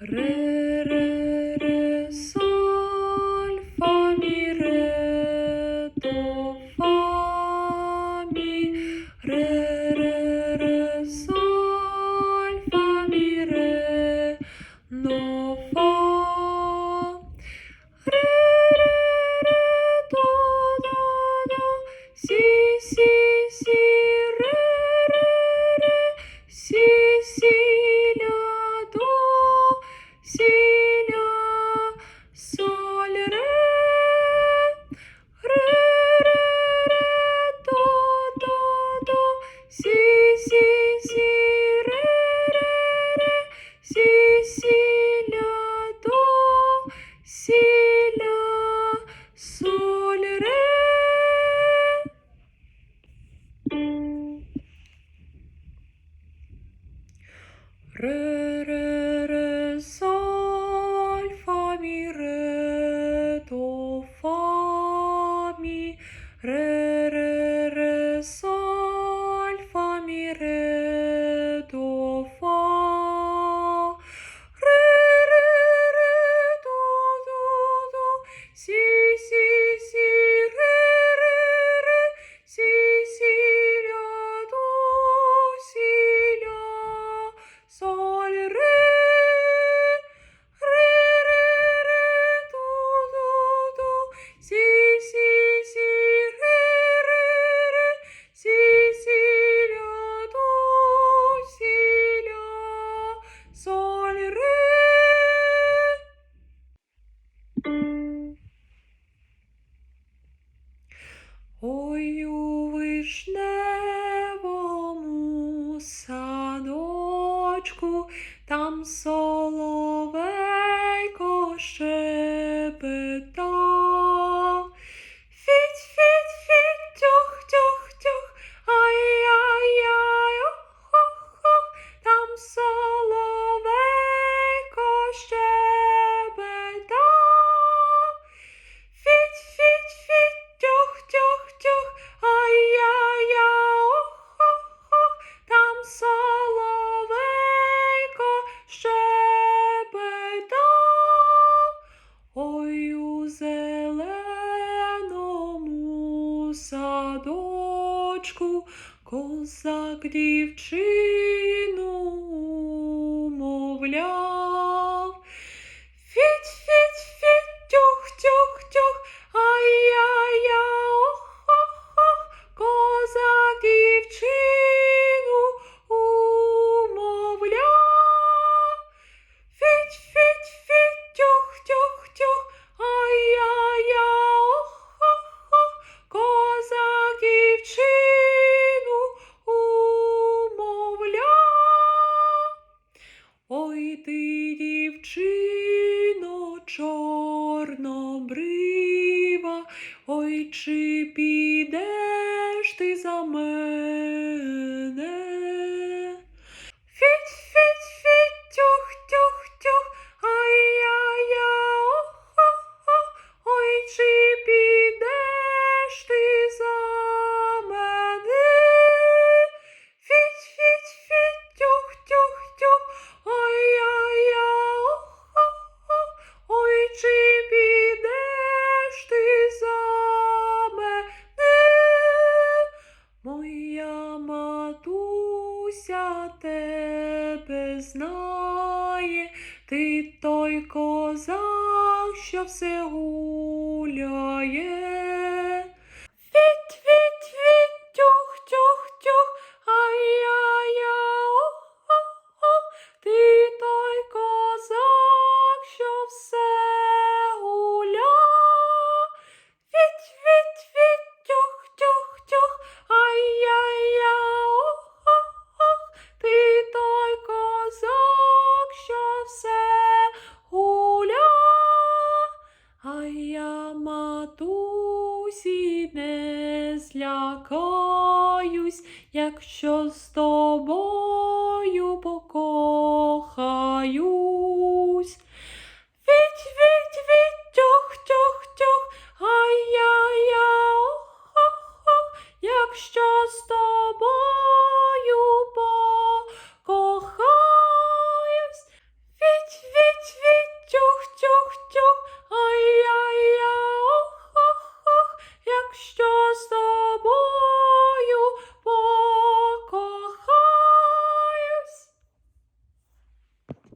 Ре, ре, ре, соль, фа, мі, ре, до, фа, мі, ре. сі, ля, соль, ре, ре, ре, ре, до, до, до, сі, сі, сі, ре, ре, ре, сі, сі, ля, до, сі, ля, соль, ре. Re Ой у вишневому садочку там соловейко ще садочку, козак дівчину мовляв. Ой, чи піде? Уся тебе знає, ти той козак, що все гуляє. Усі не злякаюсь, якщо з тобою покохаю.